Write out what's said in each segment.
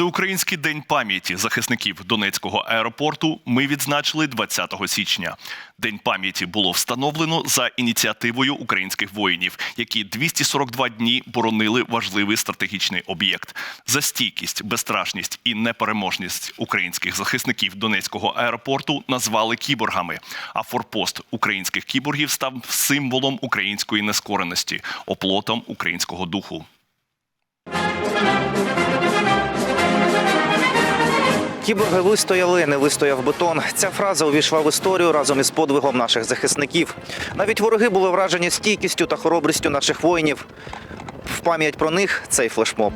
Всеукраїнський день пам'яті захисників Донецького аеропорту ми відзначили 20 січня. День пам'яті було встановлено за ініціативою українських воїнів, які 242 дні боронили важливий стратегічний об'єкт. За стійкість, безстрашність і непереможність українських захисників Донецького аеропорту назвали кіборгами. А форпост українських кіборгів став символом української нескореності, оплотом українського духу. Кіборги вистояли, не вистояв бетон. Ця фраза увійшла в історію разом із подвигом наших захисників. Навіть вороги були вражені стійкістю та хоробрістю наших воїнів. В пам'ять про них цей флешмоб.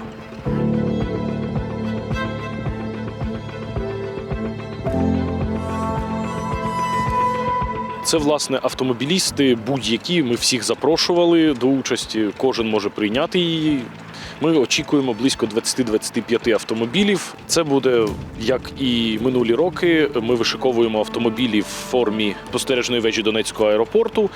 Це власне автомобілісти, будь-які. Ми всіх запрошували до участі. Кожен може прийняти її. Ми очікуємо близько 20-25 автомобілів. Це буде як і минулі роки. Ми вишиковуємо автомобілі в формі спостережної вежі Донецького аеропорту.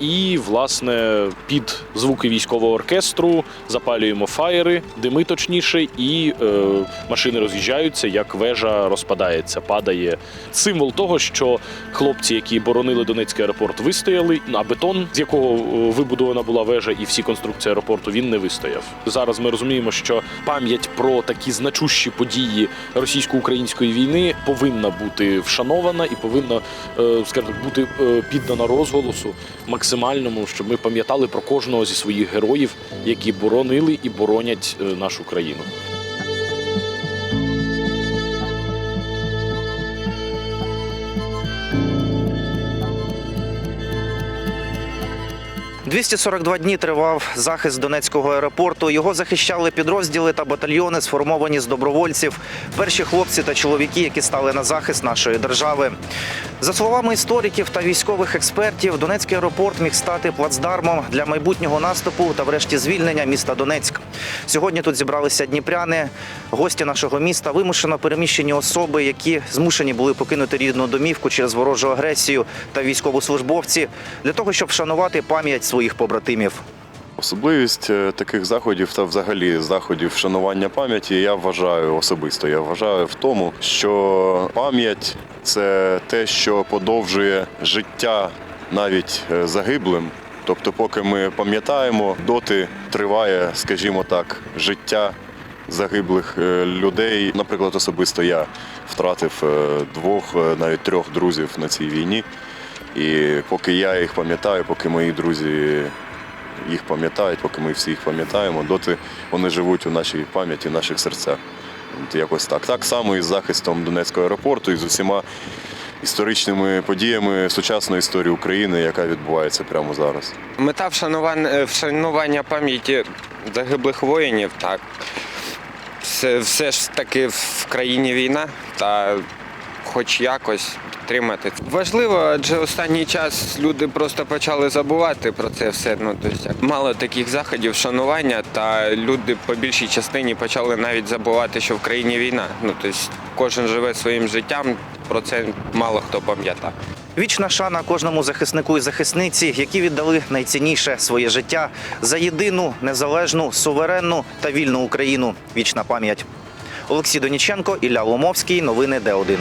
І, власне, під звуки військового оркестру запалюємо фаєри, дими точніше, і е, машини роз'їжджаються, як вежа розпадається, падає. Символ того, що хлопці, які боронили Донецький аеропорт, вистояли, а бетон, з якого е, вибудована була вежа, і всі конструкції аеропорту, він не вистояв. Зараз ми розуміємо, що пам'ять про такі значущі події російсько-української війни повинна бути вшанована і повинна, е, скажімо, бути е, піддана розголосу максимальному, щоб ми пам'ятали про кожного зі своїх героїв, які боронили і боронять е, нашу країну. – 242 дні тривав захист Донецького аеропорту. Його захищали підрозділи та батальйони, сформовані з добровольців. Перші хлопці та чоловіки, які стали на захист нашої держави. За словами істориків та військових експертів, Донецький аеропорт міг стати плацдармом для майбутнього наступу та, врешті, звільнення міста Донецьк. Сьогодні тут зібралися дніпряни, гості нашого міста, вимушено переміщені особи, які змушені були покинути рідну домівку через ворожу агресію та військовослужбовці для того, щоб вшанувати пам'ять своїх побратимів. Особливість е, таких заходів та взагалі заходів вшанування пам'яті я вважаю особисто. Я вважаю в тому, що пам'ять це те, що подовжує життя навіть е, загиблим. Тобто, поки ми пам'ятаємо, доти триває, скажімо так, життя загиблих е, людей. Наприклад, особисто я втратив двох, навіть трьох друзів на цій війні. І поки я їх пам'ятаю, поки мої друзі їх пам'ятають, поки ми всі їх пам'ятаємо, доти вони живуть у нашій пам'яті, в наших серцях. От якось так. Так само і з захистом Донецького аеропорту, і з усіма історичними подіями сучасної історії України, яка відбувається прямо зараз. Мета е, вшанування пам'яті загиблих воїнів, так. Все, все ж таки в країні війна та хоч якось підтримати. Важливо, адже останній час люди просто почали забувати про це все. Ну, тобто, мало таких заходів вшанування, та люди по більшій частині почали навіть забувати, що в країні війна. Ну, тобто, кожен живе своїм життям, про це мало хто пам'ятає. Вічна шана кожному захиснику і захисниці, які віддали найцінніше своє життя за єдину, незалежну, суверенну та вільну Україну. Вічна пам'ять. Олексій Доніченко, Ілля Ломовський. Новини Д1.